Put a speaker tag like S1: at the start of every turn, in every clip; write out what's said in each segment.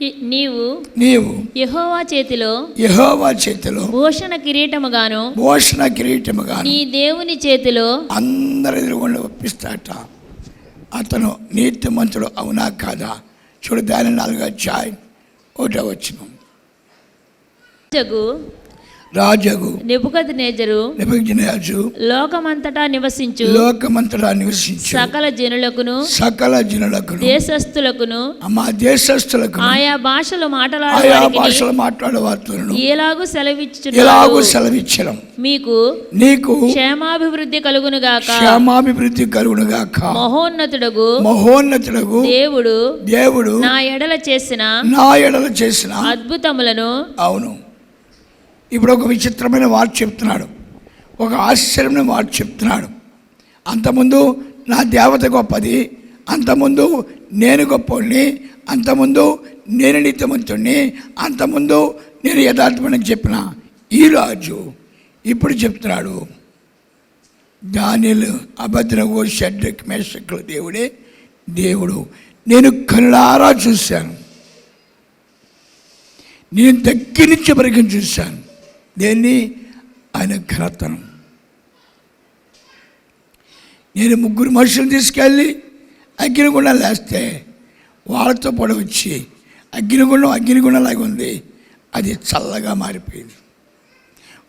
S1: ఇ- నీవు
S2: నీవు
S1: యెహోవా చేతిలో
S2: యెహోవా చేతిలో
S1: భూషణ కిరీటముగాను
S2: భూషణ కిరీటముగా
S1: నీ దేవుని చేతిలో
S2: అందరి ఎదురుగుండా ఒప్పిస్తాట. అతను నీతిమంతుడు అవునా కాదా? చూడు దాని నాలుగు అధ్యాయం ఒకటో వచ్చిన రాజగు
S1: నెబుకద్ నేజరు
S2: నిబంధనరాజు
S1: లోకమంతటా నివసించు.
S2: లోకమంతటా నివసించు.
S1: సకల జనులకును
S2: సకల జనులకు
S1: దేశస్థులకును
S2: మా దేశస్థులకు
S1: ఆయా భాషలు
S2: ఆయా
S1: మాట్లాడే
S2: భాషలు మాట్లాడే వార్తలను
S1: ఎలాగూ
S2: ఎలాగూ
S1: సెలవిచ్చుచున్నాడు
S2: సెలవిచ్చడం.
S1: మీకు
S2: నీకు
S1: క్షేమాభివృద్ధి కలుగునుగాక.
S2: క్షేమాభివృద్ధి కలుగునుగాక.
S1: మహోన్నతుడగు
S2: మహోన్నతుడగు
S1: దేవుడు
S2: దేవుడు
S1: నా ఎడల చేసిన
S2: నా ఎడల చేసిన
S1: అద్భుతములను
S2: అవును. ఇప్పుడు ఒక విచిత్రమైన వార్త చెప్తున్నాడు. ఒక ఆశ్చర్యమైన వార్త చెప్తున్నాడు. అంతకుముందు నా దేవత గొప్పది అంతకుముందు నేను గొప్పని అంతకుముందు నేను నిత్యమంతుడిని అంతకుముందు నేను యథార్థమని చెప్పిన ఈ రాజు ఇప్పుడు చెప్తున్నాడు. దానిలు అభద్రగో షడ్రక్ మేషకుల దేవుడే దేవుడు. నేను కళ్ళారా చూశాను. నేను దగ్గర నుంచి పరిగణ చూశాను. దేన్ని? ఆయన ఘనతను. నేను ముగ్గురు మనుషులను తీసుకెళ్ళి అగ్నిగుండం లేస్తే వాళ్ళతో పాటు వచ్చి అగ్నిగుండం అగ్నిగుండంలాగా ఉంది. అది చల్లగా మారిపోయింది.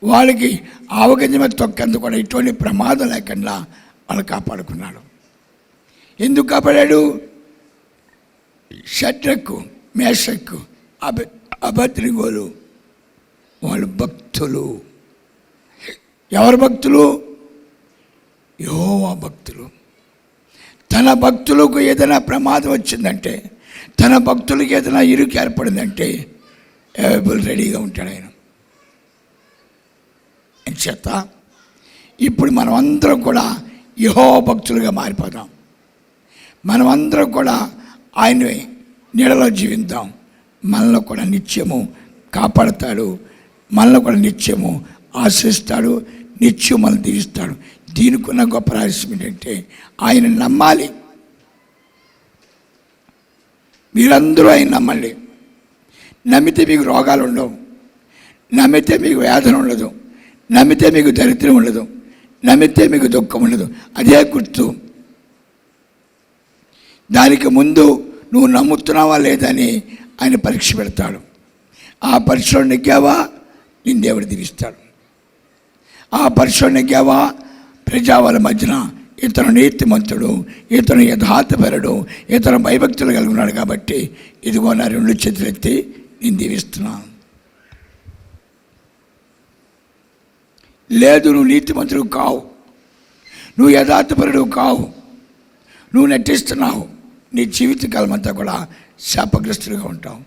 S2: వాళ్ళకి ఆవగంజ మీద తొక్కేందుకు కూడా ఎటువంటి ప్రమాదం లేకుండా వాళ్ళు కాపాడుకున్నాడు. ఎందుకు కాపాడాడు? షడ్రకు మేషక్కు అభ అభద్రిగోలు వాళ్ళు భక్తులు. ఎవరు భక్తులు? యోవా భక్తులు. తన భక్తులకు ఏదైనా ప్రమాదం వచ్చిందంటే తన భక్తులకు ఏదైనా ఇరుకు ఏర్పడిందంటే అవైలబుల్ రెడీగా ఉంటాడు ఆయన? చేత ఇప్పుడు మనం అందరం కూడా యహో భక్తులుగా మారిపోదాం. మనం అందరం కూడా ఆయన నీడలో జీవిద్దాం మనలో కూడా నిత్యము కాపాడతాడు. మనల్ని కూడా నిత్యము ఆశిస్తాడు నిత్యం మనల్ని దీవిస్తాడు. దీనికి ఉన్న గొప్ప రహస్యం ఏంటంటే ఆయన నమ్మాలి. మీరందరూ ఆయన నమ్మండి. నమ్మితే మీకు రోగాలు ఉండవు. నమ్మితే మీకు వేదన ఉండదు. నమ్మితే మీకు దరిద్రం ఉండదు. నమ్మితే మీకు దుఃఖం ఉండదు. అదే గుర్తు. దానికి ముందు నువ్వు నమ్ముతున్నావా లేదని ఆయన పరీక్ష పెడతాడు. ఆ పరీక్షలో నెగ్గావా? నేను దేవుడు దీవిస్తాడు. ఆ పరీక్షలో నెగ్గావా ప్రజావాల మధ్యన ఇతను నీతిమంతుడు ఇతను యథార్థపరుడు ఇతను భయభక్తులు కలిగి ఉన్నాడు కాబట్టి ఇదిగో నా రెండు చేతులెత్తి నేను దీవిస్తున్నాను. లేదు నువ్వు నీతిమంతుడు కావు. నువ్వు యథార్థపరుడు కావు. నువ్వు నటిస్తున్నావు. నీ జీవితకాలం అంతా కూడా శాపగ్రస్తుడిగా ఉంటావు.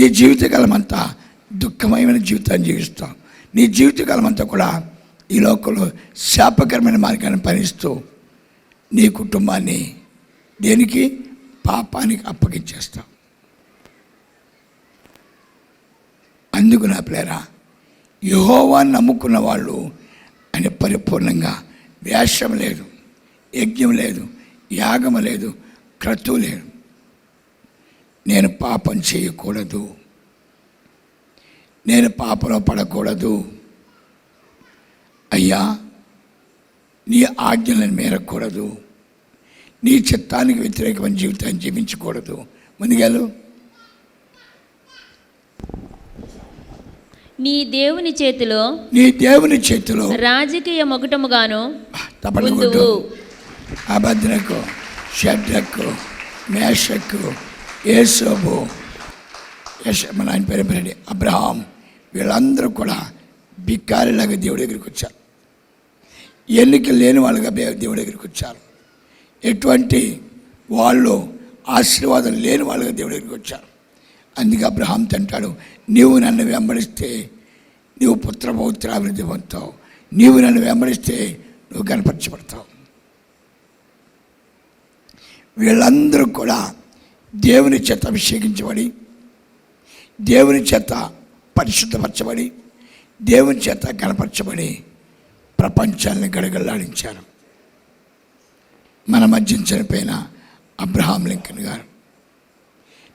S2: నీ జీవితకాలం అంతా దుఃఖమయమైన జీవితాన్ని జీవిస్తాం. నీ జీవితకాలం అంతా కూడా ఈ లోకంలో శాపకరమైన మార్గాన్ని పనిస్తూ నీ కుటుంబాన్ని దేనికి? పాపానికి అప్పగించేస్తావు అందుకు నా ప్లేరా యహోవాన్ని నమ్ముకున్న వాళ్ళు అని పరిపూర్ణంగా వేషం లేదు యజ్ఞం లేదు యాగం లేదు క్రతువు లేదు. నేను పాపం చేయకూడదు. నేను పాపలో పడకూడదు. అయ్యా నీ ఆజ్ఞలను మేరకూడదు. నీ చిత్తానికి వ్యతిరేకమైన జీవితాన్ని జీవించకూడదు. ముందుగాలు
S1: నీ దేవుని చేతిలో
S2: నీ దేవుని చేతిలో
S1: రాజకీయ మొగటముగాను
S2: కొట్టు. అభద్రకు షడ్రకు మేషకు యశ మన ఆయన పేరు పేరండి? అబ్రహాం వీళ్ళందరూ కూడా బిక్కారిలాగా దేవుడి దగ్గరికి వచ్చారు. ఎన్నిక లేని వాళ్ళుగా దేవుడి దగ్గరికి వచ్చారు. ఎటువంటి వాళ్ళు ఆశీర్వాదం లేని వాళ్ళుగా దేవుడి దగ్గరికి వచ్చారు. అందుకే అబ్రహాం అంటాడు నీవు నన్ను వెంబడిస్తే నీవు పుత్రపౌత్రాభివృద్ధి పొందుతావు నీవు నన్ను వెంబడిస్తే నువ్వు కనపరచబడతావు వీళ్ళందరూ కూడా దేవుని చేత అభిషేకించబడి దేవుని చేత పరిశుద్ధపరచబడి దేవుని చేత కనపరచబడి ప్రపంచాన్ని గడగల్లాడించారు మన మధ్య చనిపోయిన అబ్రహాం లింకన్ గారు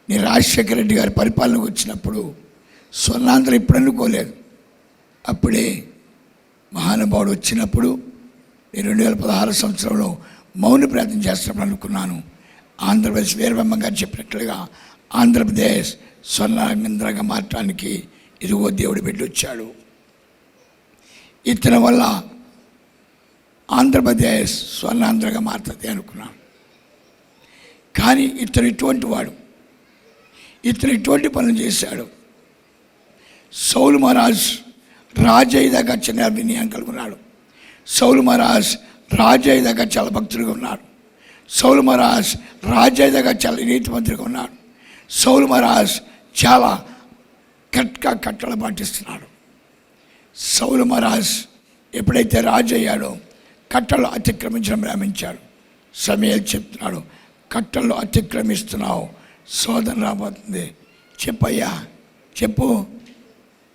S2: నీ రాజశేఖర రెడ్డి గారి పరిపాలనకు వచ్చినప్పుడు స్వర్ణాంధ్ర ఇప్పుడు అనుకోలేదు అప్పుడే మహానుభావుడు వచ్చినప్పుడు నేను రెండు వేల పదహారు సంవత్సరంలో మౌన ప్రార్థన చేస్తున్నప్పుడు అనుకున్నాను. ఆంధ్రప్రదేశ్ వీరబ్రహ్మ గారు చెప్పినట్లుగా ఆంధ్రప్రదేశ్ స్వర్ణాంధ్రగా మార్చడానికి ఇదిగో దేవుడు పెట్టొచ్చాడు వచ్చాడు. ఇతని వల్ల ఆంధ్రప్రదేశ్ స్వర్ణాంధ్రగా మారుతుంది అనుకున్నాను. కానీ ఇతను ఇటువంటి వాడు. ఇతను ఇటువంటి పనులు చేశాడు. సౌలు మహారాజ్ రాజయ్య దగ్గర చిన్న వినయం కలుగున్నాడు. సౌలు మహారాజ్ రాజయ్య దగ్గర చాలా భక్తుడిగా ఉన్నాడు. సౌలు మహారాజ్ రాజయ్య దగ్గర చాలా నీతిమంతుడిగా ఉన్నాడు. సౌలు మహారాజ్ చాలా కట్గా కట్టలు పాటిస్తున్నాడు. సౌలు మహారాజ్ ఎప్పుడైతే రాజు అయ్యాడో కట్టలు అతిక్రమించడం ప్రారంభించాడు. సమయాలు చెప్తున్నాడు కట్టలు అతిక్రమిస్తున్నావు శోధన రాబోతుంది. చెప్పయ్యా చెప్పు.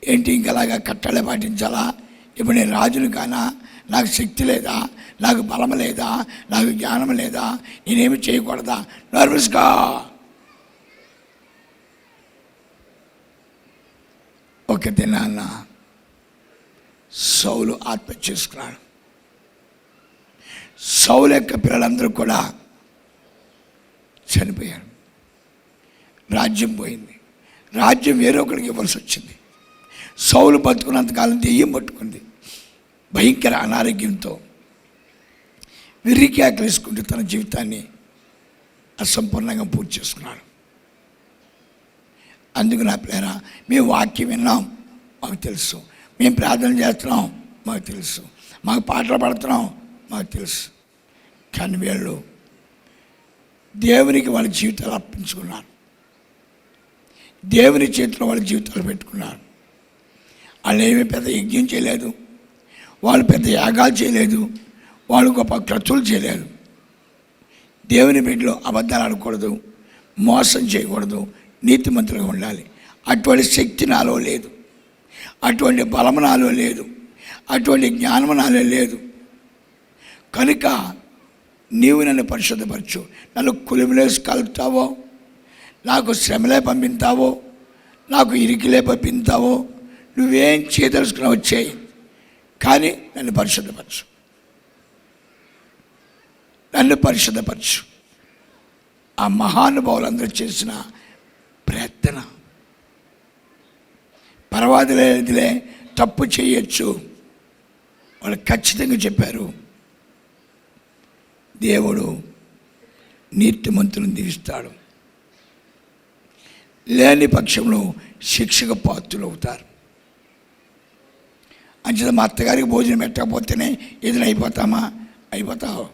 S2: ఏంటి ఇంకలాగా కట్టలే పాటించాలా? ఇప్పుడు నేను రాజును కానా? నాకు శక్తి లేదా? నాకు బలం లేదా? నాకు జ్ఞానం లేదా? నేనేమి చేయకూడదా? నర్వస్గా ఒక దినాన సౌలు ఆత్మ చేసుకున్నాడు. సౌలు యొక్క పిల్లలందరూ కూడా చనిపోయారు. రాజ్యం పోయింది. రాజ్యం వేరొకరికి ఇవ్వాల్సి వచ్చింది. సౌలు బతుకున్నంతకాలం దెయ్యం పట్టుకుంది. భయంకర అనారోగ్యంతో విరికి ఆకలిసుకుంటూ తన జీవితాన్ని అసంపూర్ణంగా పూర్తి చేసుకున్నాడు. అందుకు నా ప్రేర మేము వాక్యం విన్నాం మాకు తెలుసు. మేము ప్రార్థన చేస్తున్నాం మాకు తెలుసు. మాకు పాటలు పడుతున్నాం మాకు తెలుసు. కానీ వీళ్ళు దేవునికి వాళ్ళ జీవితాలు అర్పించుకున్నారు. దేవుని చేతిలో వాళ్ళ జీవితాలు పెట్టుకున్నారు. వాళ్ళు ఏమీ పెద్ద యజ్ఞం చేయలేదు. వాళ్ళు పెద్ద యాగాలు చేయలేదు. వాళ్ళు గొప్ప ఖర్చులు చేయలేదు. దేవుని బిడ్డలో అబద్ధాలు ఆడకూడదు. మోసం చేయకూడదు. నీతిమంతులుగా ఉండాలి. అటువంటి శక్తి నాలో లేదు. అటువంటి బలము నాలో లేదు. అటువంటి జ్ఞానము నాలో లేదు. కనుక నీవు నన్ను పరిశుద్ధపరచు. నన్ను కులిమిలేసి కలుపుతావో నాకు శ్రమలే పంపిస్తావో నాకు ఇరికిలే పంపిస్తావో నువ్వేం చేయదలుచుకున్నావు వచ్చాయి కానీ నన్ను పరిశుద్ధపరచు. నన్ను పరిశుద్ధపరచు. ఆ మహానుభావులందరూ చేసిన ప్రార్థన పర్వాదులేదిలే తప్పు చేయొచ్చు. వాళ్ళు ఖచ్చితంగా చెప్పారు. దేవుడు నీతిమంతులను దీవిస్తాడు. లేని పక్షంలో శిక్షకు పాత్రులు అవుతారు అంచేత మా అత్తగారికి భోజనం పెట్టకపోతేనే ఏదైనా అయిపోతామా? అయిపోతావు.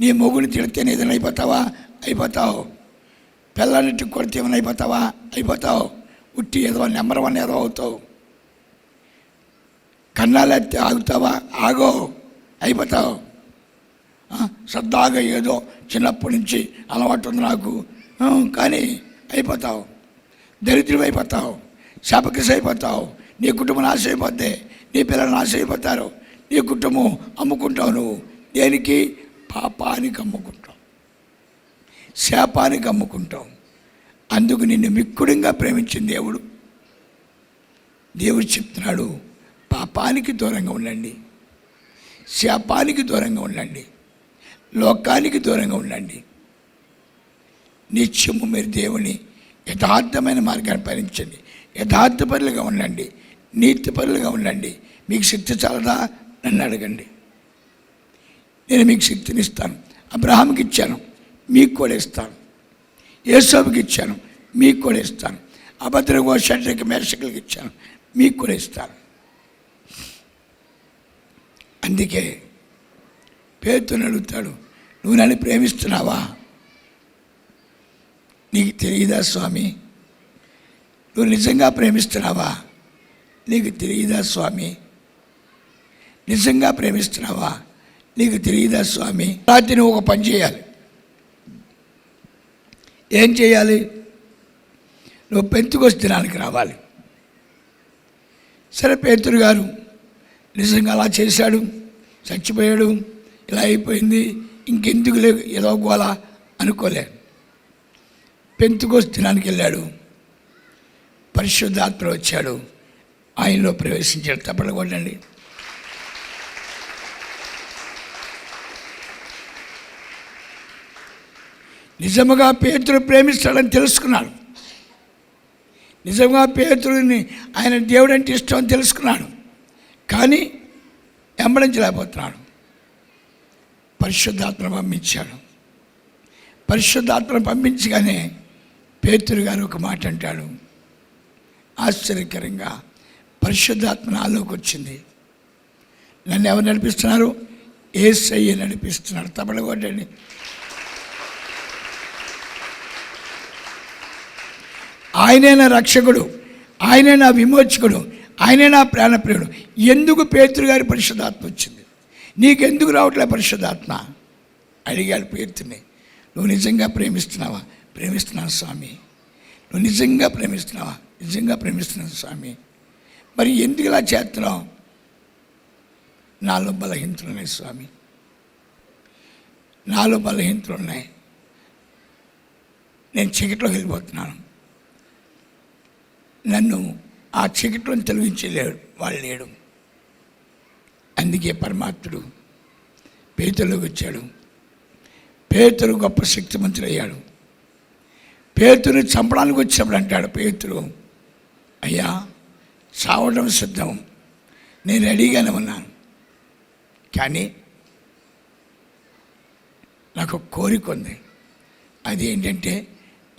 S2: నీ మొగుని తిడితేనే ఏదైనా అయిపోతావా? అయిపోతావు. పిల్లన్నిటి కొడితే ఏమైనా అయిపోతావా? అయిపోతావు. ఉట్టి ఏదో నెంబర్ వన్ ఏదో అవుతావు. కన్నాలెత్తి ఆగుతావా? ఆగో. అయిపోతావు. శ్రద్ధగా ఏదో చిన్నప్పటి నుంచి అలవాటు ఉంది నాకు. కానీ అయిపోతావు. దరిద్రం అయిపోతావు. శాపకృషి అయిపోతావు. నీ కుటుంబం నాశ అయిపోద్ది. నీ పిల్లలు నాశ అయిపోతారు. నీ కుటుంబం అమ్ముకుంటావు నువ్వు. దేనికి? పాపానికి అమ్ముకుంటావు. శాపానికి అమ్ముకుంటావు. అందుకు నిన్ను మిక్కుడంగా ప్రేమించిన దేవుడు. దేవుడు చెప్తున్నాడు పాపానికి దూరంగా ఉండండి. శాపానికి దూరంగా ఉండండి. లోకానికి దూరంగా ఉండండి. నిత్యము మీరు దేవుని యథార్థమైన మార్గాన్ని పరించండి యథార్థపరులుగా ఉండండి. నీతిపరులుగా ఉండండి. మీకు శక్తి చాలదా? నన్ను అడగండి. నేను మీకు శక్తిని ఇస్తాను. అబ్రహాంకి ఇచ్చాను. మీకు కూడా ఇస్తాను. ఏసోబుకి ఇచ్చాను. మీకు కూడా ఇస్తాను. అభద్రగో షడ్రికి మేషకులకి ఇచ్చాను. మీకు కూడా ఇస్తాను. అందుకే పేరుతో అడుగుతాడు నువ్వు నన్ను ప్రేమిస్తున్నావా? నీకు తెలియదా స్వామి? నువ్వు నిజంగా ప్రేమిస్తున్నావా? నీకు తెలియదా స్వామి? నిజంగా ప్రేమిస్తున్నావా? నీకు తెలియదా స్వామి? రాత్రి నువ్వు ఒక పని చేయాలి. ఏం చేయాలి? నువ్వు పెంతుకొస్తే దినానికి రావాలి. సరే పేతురు గారు నిజంగా అలా చేశాడు చచ్చిపోయాడు ఇలా అయిపోయింది ఇంకెందుకు లేదు ఏదో గోల అనుకోలే. పెంతుకోస్ దినానికి వెళ్ళాడు. పరిశుద్ధాత్మ వచ్చాడు. ఆయనలో ప్రవేశించాడు. తప్పలు కొట్టండి. నిజముగా పేతుడు ప్రేమిస్తాడని తెలుసుకున్నాడు. నిజంగా పేతుడిని ఆయన దేవుడు అంటే ఇష్టం అని తెలుసుకున్నాడు. కానీ వెంబడించలేకపోతున్నాడు. పరిశుద్ధాత్మ పంపించాడు. పరిశుద్ధాత్మను పంపించగానే పేతురు గారు ఒక మాట అంటాడు. ఆశ్చర్యకరంగా పరిశుద్ధాత్మ నాలోకి వచ్చింది. నన్ను ఎవరు నడిపిస్తున్నారు? ఏసయ్య నడిపిస్తున్నాడు. తమిళ కొట్టండి ఆయనే నా రక్షకుడు ఆయనే నా విమోచకుడు ఆయనే నా ప్రాణప్రియుడు. ఎందుకు పేతురు గారి పరిశుద్ధాత్మ వచ్చింది? నీకెందుకు రావట్లే పరిశుద్ధాత్మ? అడిగాడు పేరుతుని నువ్వు నిజంగా ప్రేమిస్తున్నావా? ప్రేమిస్తున్నాను స్వామి. నువ్వు నిజంగా ప్రేమిస్తున్నావా? నిజంగా ప్రేమిస్తున్నాను స్వామి. మరి ఎందుకు ఇలా చేస్తున్నావు? నాలో బలహీనతలు ఉన్నాయి స్వామి. నాలో బలహీనతలు ఉన్నాయి. నేను చీకట్లోకి వెళ్ళిపోతున్నాను. నన్ను ఆ చీకట్లను తొలగించలేడు వాళ్ళు లేడు. అందుకే పరమాత్ముడు పేతులోకి వచ్చాడు. పేతురు గొప్ప శక్తిమంతుడయ్యాడు. పేతురు చంపడానికి వచ్చినప్పుడు అంటాడు పేతురు అయ్యా చావడం సిద్ధం. నేను రెడీగానే ఉన్నాను. కానీ నాకు కోరిక ఉంది. అది ఏంటంటే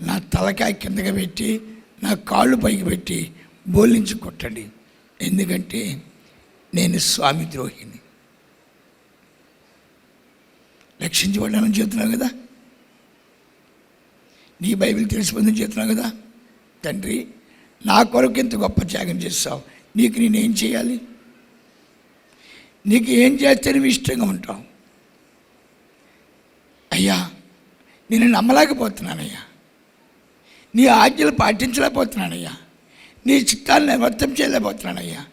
S2: నా తలకాయ కిందకి పెట్టి నా కాళ్ళు పైకి పెట్టి బోలించి కొట్టండి. ఎందుకంటే నేను స్వామి ద్రోహిని. రక్షించబడ్డానని చెప్తున్నావు కదా? నీ బైబిల్ తెలిసిపోయిందని చెప్తున్నావు కదా? తండ్రి నా కొరకు ఎంత గొప్ప త్యాగం చేస్తావు? నీకు నేనేం చేయాలి? నీకు ఏం చేస్తే నువ్వు ఇష్టంగా ఉంటావు? అయ్యా నేను నమ్మలేకపోతున్నానయ్యా. నీ ఆజ్ఞలు పాటించలేకపోతున్నానయ్యా. నీ చిత్తాలు నివర్తం చేయలేకపోతున్నానయ్యా.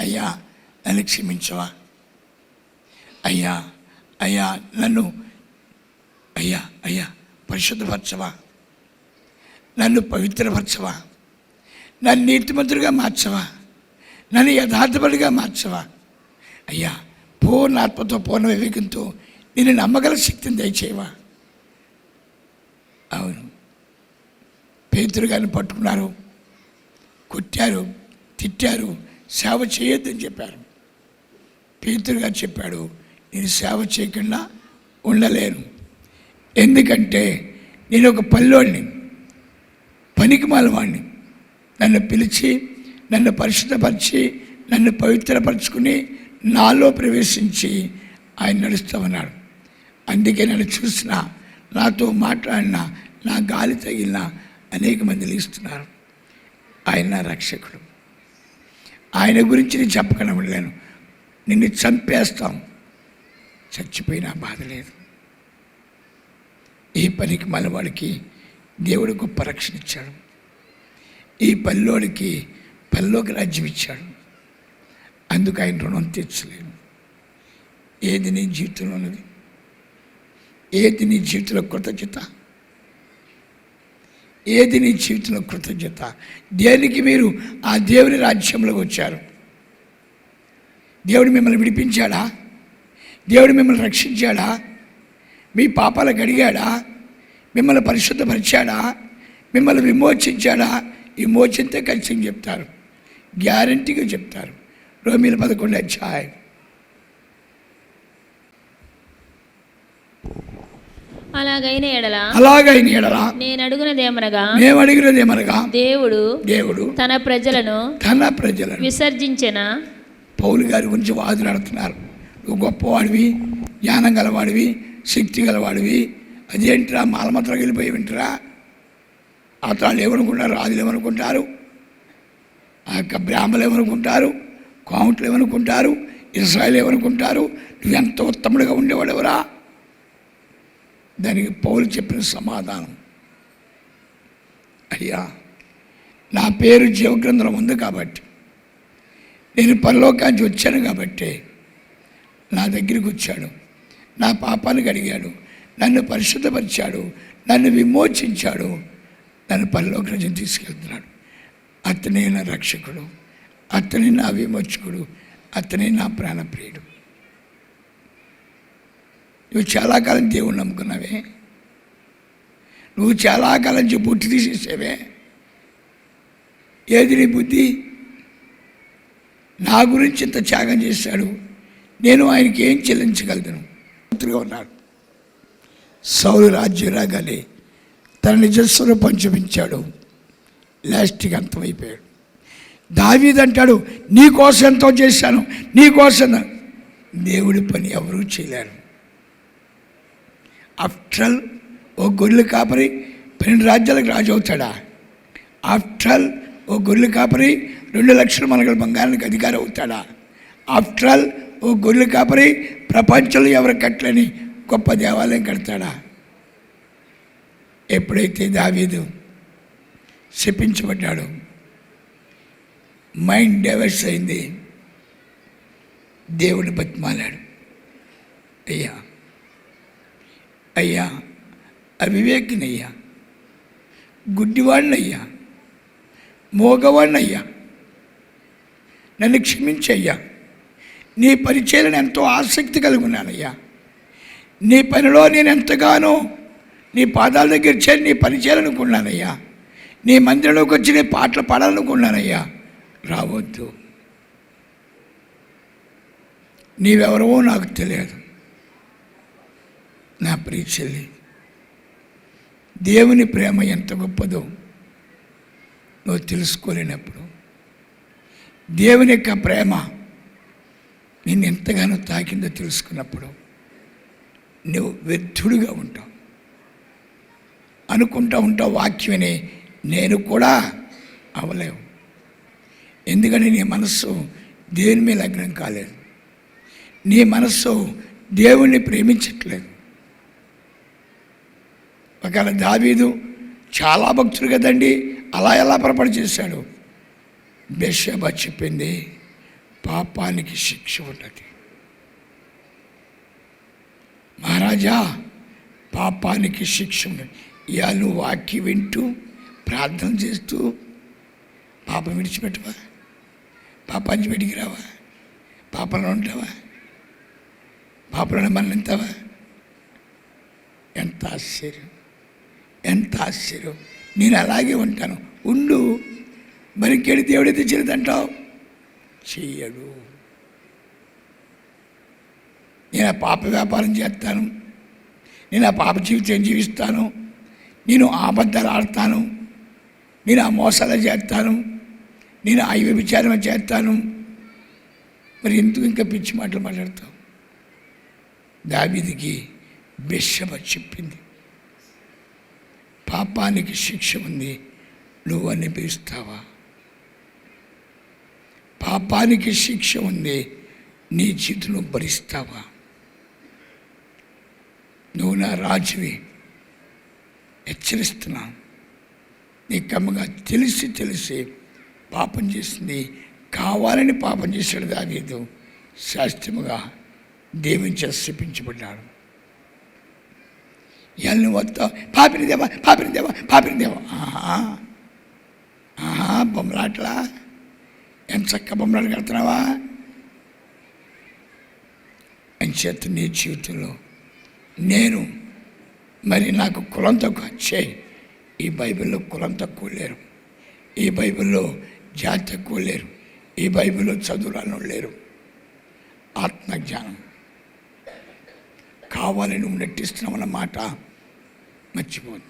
S2: అయ్యా నన్ను క్షమించవా? అయ్యా అయ్యా నన్ను అయ్యా అయ్యా పరిశుద్ధపరచవా? నన్ను పవిత్రపరచవా? నన్ను నీతిమంతుడిగా మార్చవా? నన్ను యథార్థపడిగా మార్చవా? అయ్యా పూర్ణ ఆత్మతో పూర్ణ వివేకంతో నేను నమ్మగల శక్తిని దయచేయవా? అవును. పేతురు గారిని పట్టుకున్నారు. కొట్టారు తిట్టారు సేవ చేయొద్దని చెప్పారు. పేతురు గారు చెప్పాడు నేను సేవ చేయకుండా ఉండలేను. ఎందుకంటే నేను ఒక పల్లోడిని పనికి మాలవాడిని నన్ను పిలిచి నన్ను పరిశుద్ధపరిచి నన్ను పవిత్రపరచుకుని నాలో ప్రవేశించి ఆయన నడుస్తామన్నాడు. అందుకే నన్ను చూసిన నాతో మాట్లాడిన నా గాలి తగిలిన అనేక మంది లేస్తున్నారు ఆయన రక్షకుడు. ఆయన గురించి నేను చెప్పకనలేను నిన్ను చంపేస్తాం. చచ్చిపోయినా బాధ లేదు. ఈ పనికి మనవాడికి దేవుడు గొప్ప రక్షణ ఇచ్చాడు. ఈ పల్లోడికి పల్లోకి రాజ్యం ఇచ్చాడు. అందుకు ఆయన రుణం తీర్చలేను. ఏది నీ జీవితంలో ఉన్నది? ఏది నీ జీవితంలో కృతజ్ఞత? ఏది నీ జీవితంలో కృతజ్ఞత? దేనికి మీరు ఆ దేవుని రాజ్యంలోకి వచ్చారు? దేవుడు మిమ్మల్ని విడిపించాడా? దేవుడు మిమ్మల్ని రక్షించాడా? మీ పాపాలు గడిగాడా మిమ్మల్ని పరిశుద్ధపరిచాడా? మిమ్మల్ని విమోచించాడా? విమోచంతో కలిసి చెప్తారు. గ్యారంటీగా చెప్తారు. రోమిల పదకొండు అధ్యాయం.
S1: అలాగైన ఎడల
S2: అలాగైన ఎడలా
S1: నేను అడుగునదేమనగా
S2: మేము
S1: దేవుడు
S2: దేవుడు
S1: తన ప్రజలను
S2: తన ప్రజలను
S1: విసర్జించిన
S2: పౌలు గారి గురించి వాదులాడుతున్నారు నువ్వు గొప్పవాడివి జ్ఞానం గలవాడివి శక్తి గలవాడివి. అదేంటిరా మాలమత్రం వెళ్ళిపోయి వింటరా అతను ఏమనుకుంటారు రాజులు ఏమనుకుంటారు ఆ యొక్క బ్రాహ్మలు ఏమనుకుంటారు కోమట్లు ఏమనుకుంటారు ఇస్రాయల్ ఏమనుకుంటారు నువ్వు ఎంత ఉత్తముడిగా ఉండేవాడెవరా? దానికి పౌలు చెప్పిన సమాధానం. అయ్యా నా పేరు జీవగ్రంథంలో ఉంది కాబట్టి నేను పరలోకానికి వచ్చాను కాబట్టి నా దగ్గరికి వచ్చాడు. నా పాపానికి అడిగాడు. నన్ను పరిశుద్ధపరిచాడు. నన్ను విమోచించాడు. నన్ను పరలోక రాజ్యం తీసుకెళ్తున్నాడు. అతనే నా రక్షకుడు. అతనే నా విమోచకుడు. అతనే నా ప్రాణప్రియుడు. నువ్వు చాలా కాలం దేవుడు నమ్ముకున్నావే. నువ్వు చాలా కాలం నుంచి పుట్టి తీసేసావే. ఏది నీ బుద్ధి? నా గురించి ఇంత త్యాగం చేశాడు. నేను ఆయనకి ఏం చెల్లించగలను? పూర్తిగా ఉన్నాడు. సౌరు రాజ్యం రాగానే తన నిజస్వరూపం చూపించాడు. లాస్ట్కి అంతమైపోయాడు. దావీదంటాడు నీ కోసం ఎంతో చేశాను నీ కోసం దేవుడి పని ఎవరూ చేయలేరు. ఆఫ్టర్ ఓ గొర్రెలు కాపరి పన్నెండు రాజ్యాలకు రాజు అవుతాడా? ఆఫ్టర్ ఓ గొర్రెలు కాపరి రెండు లక్షల మనగల బంగారానికి అధికారి అవుతాడా? ఆఫ్టర్ ఓ గొర్రెలు కాపరి ప్రపంచంలో ఎవరు కట్టలేని గొప్ప దేవాలయం కడతాడా? ఎప్పుడైతే దావీదు శపించబడ్డాడు మైండ్ డైవర్స్ అయింది. దేవుడు బతిమాలాడు. అయ్యా. అయ్యా అవివేకినయ్యా గుడ్డివాడినయ్యా మోగవాడినయ్యా నన్ను క్షమించయ్యా. నీ పరిచయలను ఎంతో ఆసక్తి కలిగి ఉన్నానయ్యా. నీ పనిలో నేను ఎంతగానో నీ పాదాల దగ్గర చేరి నీ పని చేయాలనుకున్నానయ్యా నీ మందిరంలోకి వచ్చి నీ పాటలు పాడాలనుకున్నానయ్యా రావద్దు. నీవెవరవో నాకు తెలియదు. నా ప్రియ చెల్లి దేవుని ప్రేమ ఎంత గొప్పదో నువ్వు తెలుసుకోలేనప్పుడు. దేవుని యొక్క ప్రేమ నిన్ను ఎంతగానో తాకిందో తెలుసుకున్నప్పుడు నువ్వు వ్యర్థుడుగా ఉంటావు. అనుకుంటా ఉంటావు వాక్యమని నేను కూడా అవలేవు. ఎందుకంటే నీ మనస్సు దేవుని మీద లగ్నం కాలేదు. నీ మనస్సు దేవుణ్ణి ప్రేమించట్లేదు. ఒకవేళ దావీదు చాలా భక్తుడు కదండి అలా ఎలా పొరపాటు చేశాడు? బెషబ చెప్పింది పాపానికి శిక్ష ఉన్నది. మహారాజా పాపానికి శిక్ష ఉన్నది. ఇవాళ వాక్య వింటూ ప్రార్థన చేస్తూ పాపం విడిచిపెట్టవా? పాపాన్ని వెడికి రావా? పాపంలో ఉంటావా పాపంలో మరణిస్తావా ఎంత ఆశ్చర్యం. ఆశ్చర్యం. నేను అలాగే ఉంటాను. ఉండు. మరి మరికేడు దేవుడైతే చేయదంటావు చెయ్యడు. నేను ఆ పాప వ్యాపారం చేస్తాను. నేను ఆ పాప జీవితం జీవిస్తాను. నేను అబద్ధాలు ఆడతాను. నేను ఆ మోసాలు చేస్తాను. నేను ఆ వ్యభిచారం చేస్తాను. మరి ఎందుకు ఇంకా పిచ్చి మాటలు మాట్లాడతావు? దావిదికి బిషమ చెప్పింది. పాపానికి శిక్ష ఉంది. నువ్వు అనిపిస్తావా? పాపానికి శిక్ష ఉంది. నీ చేతులు భరిస్తావా? నువ్వు నా రాజువి. హెచ్చరిస్తున్నా. నీ కమ్మగా తెలిసి తెలిసి పాపం చేసింది. కావాలని పాపం చేశాడు దావీదు. శాస్త్రముగా దేవుని చేసి శపించబడ్డాడు. ఇవాళ నువ్వు వస్తావు పాపిని దేవా పాపిని దేవా పాపిని దేవా. ఆహా. ఆహా బొమ్మలాట్లా. ఏం చక్క బొమ్మలాట కడుతున్నావా? అని చేత నీ జీవితంలో నేను మరి నాకు కులం తక్కువ. వచ్చే ఈ బైబిల్లో కులం తక్కువ లేరు. ఈ బైబిల్లో జాతి తక్కువ లేరు. ఈ బైబిల్లో చదువులను లేరు. ఆత్మజ్ఞానం. కావాలని నువ్వు నెట్టిస్తున్నావు అన్నమాట. మర్చిపోదు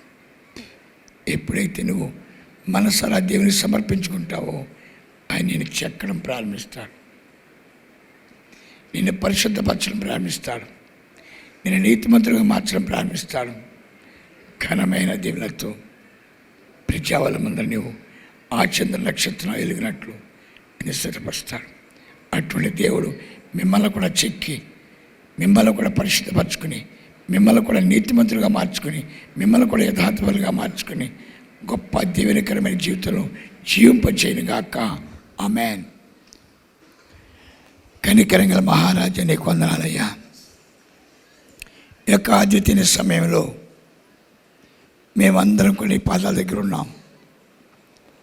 S2: ఎప్పుడైతే నువ్వు మనసరా దేవుని సమర్పించుకుంటావో ఆయన నేను చెక్కడం ప్రారంభిస్తాడు. నిన్ను పరిశుద్ధపరచడం ప్రారంభిస్తాడు. నేను నీతిమంతులుగా మార్చడం ప్రారంభిస్తాడు. ఘనమైన దేవులతో ప్రజావలమందరు నువ్వు ఆ చంద్ర నక్షత్రం ఎలిగినట్లు నేను స్థిరపరుస్తాడు. అటువంటి దేవుడు మిమ్మల్ని కూడా చెక్కి మిమ్మల్ని కూడా పరిశుద్ధపరచుకుని మిమ్మల్ని కూడా నీతిమంతులుగా మార్చుకుని మిమ్మల్ని కూడా యథార్థులుగా మార్చుకుని గొప్ప దీవెనకరమైన జీవితంలో జీవింపచేయను గాక. ఆమెన్. కనికరంగల మహారాజా నీకు వందనాలయ్యా యొక్క అద్వితీయ సమయంలో మేమందరం కొన్ని పాదాల దగ్గర ఉన్నాం.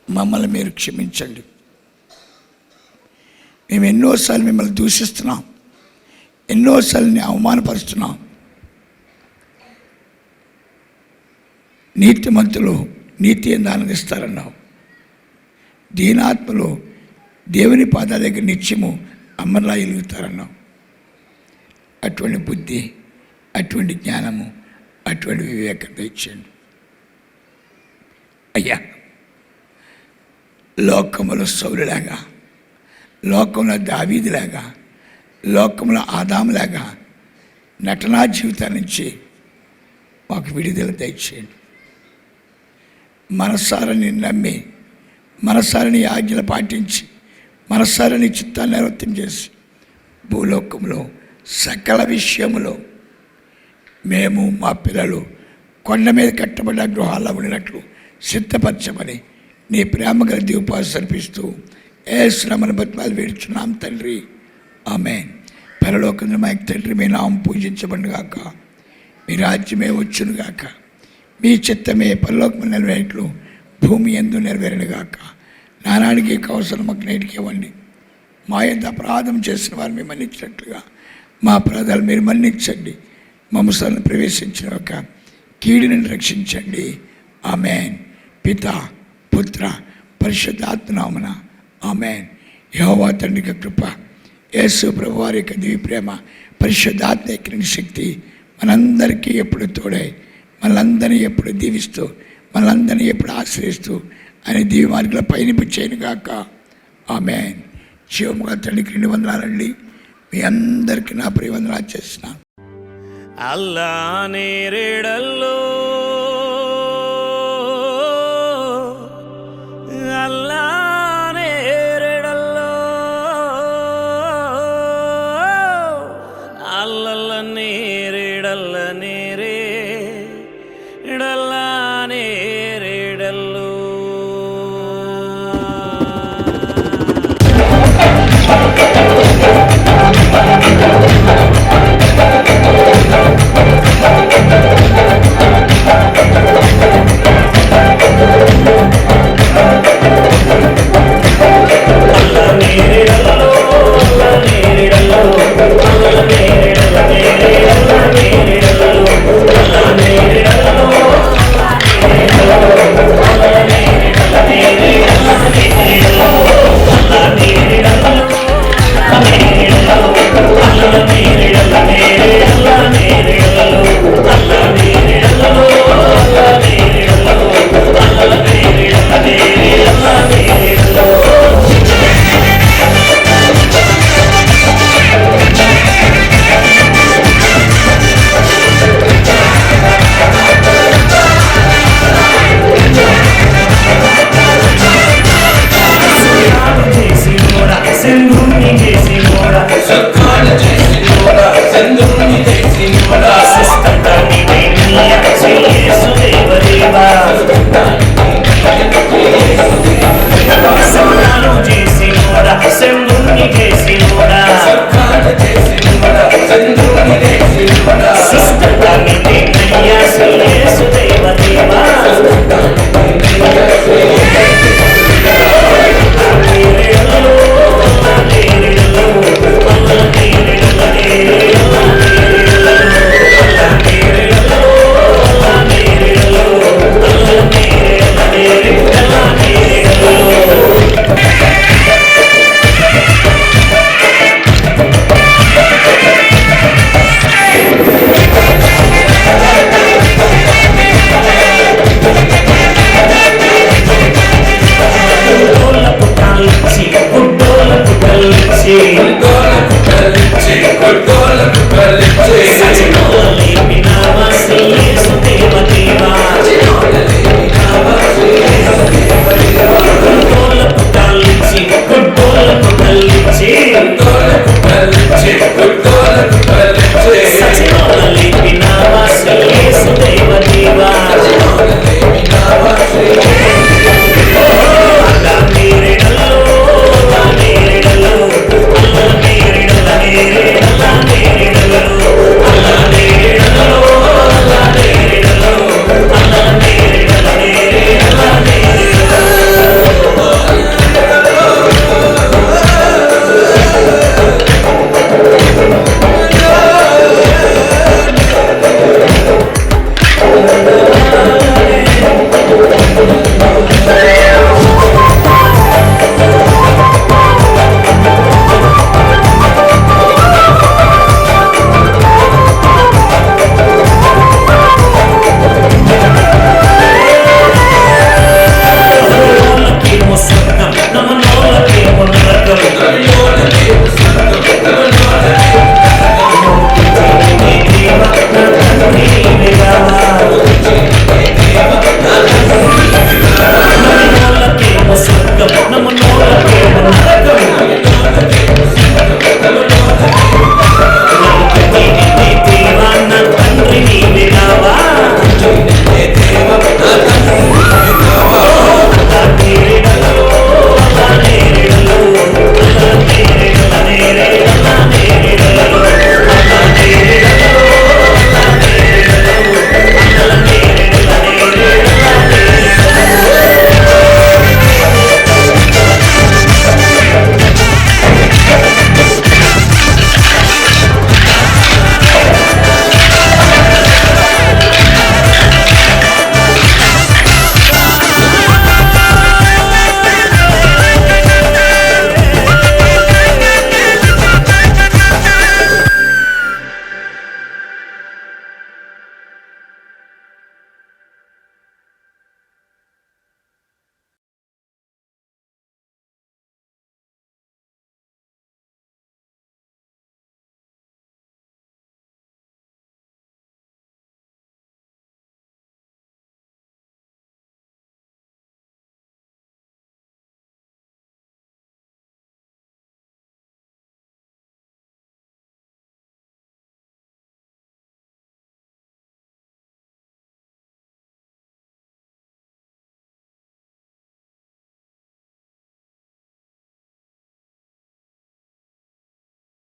S2: మమ్మల్ని మీరు క్షమించండి. మేము ఎన్నోసార్లు మిమ్మల్ని దూషిస్తున్నాం. ఎన్నోసార్లు అవమానపరుస్తున్నాం. నీతిమంతులు నీతి ఎందు ఆనందిస్తారన్నావు దీనాత్మలు దేవుని పాదాల దగ్గర నిత్యము అమ్మలా ఎలుగుతారన్నావు. అటువంటి బుద్ధి అటువంటి జ్ఞానము అటువంటి వివేకత ఇచ్చండి అయ్యా లోకములో సౌరులాగా లోకంలో దావీదిలాగా లోకంలో ఆదాములాగా నటనా జీవితం నుంచి మాకు విడుదల దయచేయండి. మనస్సారని నమ్మి మనస్సారని ఆజ్ఞలు పాటించి మనస్సారని చిత్తాన్ని నిర్వర్తం చేసి భూలోకంలో సకల విషయములో మేము మా పిల్లలు కొండ మీద కట్టబడిన గృహాల్లో ఉండినట్లు సిద్ధపరచమని నీ ప్రేమ గల దీపాలు సరిపిస్తూ ఏ శ్రమను బతిమాలు వేడుచున్నాం తండ్రి. ఆమె పరలోకంలో మా తండ్రి మీ నామం పూజించబడిగాక మీ రాజ్యమే వచ్చునుగాక. మీ చిత్తమే పరలోకము నెరవేరట్లు భూమి ఎందు నెరవేరనుగాక. నానాడికి కవసరం మాకు నేటికి ఇవ్వండి. మా యొక్క అపరాధం చేసిన వారు మేము మన్నించినట్లుగా మా అపరాధాలు మీరు మన్నించండి. మమ్మల్ని ప్రవేశించిన ఒక కీడిని రక్షించండి. ఆమెన్. పిత పుత్ర పరిశుద్ధాత్మనామన ఆమెన్. యహోవా తండ్రికి కృప యేసు ప్రభు వారి యొక్క దివి ప్రేమ పరిశుద్ధాత్మ ఎక్కిన శక్తి మనందరికీ ఎప్పుడు తోడై మనందరినీ ఎప్పుడు దీవిస్తూ మనందరినీ ఎప్పుడు ఆశ్రయిస్తూ ఆయన దీవి మార్గంలో పయనిపించాను కాక ఆమె శివముగా తండ్రికి రెండు వందనాలండి మీ అందరికీ నా ప్రియవందనాలు చేస్తున్నాను.
S3: అల్లా నేరేడల్లో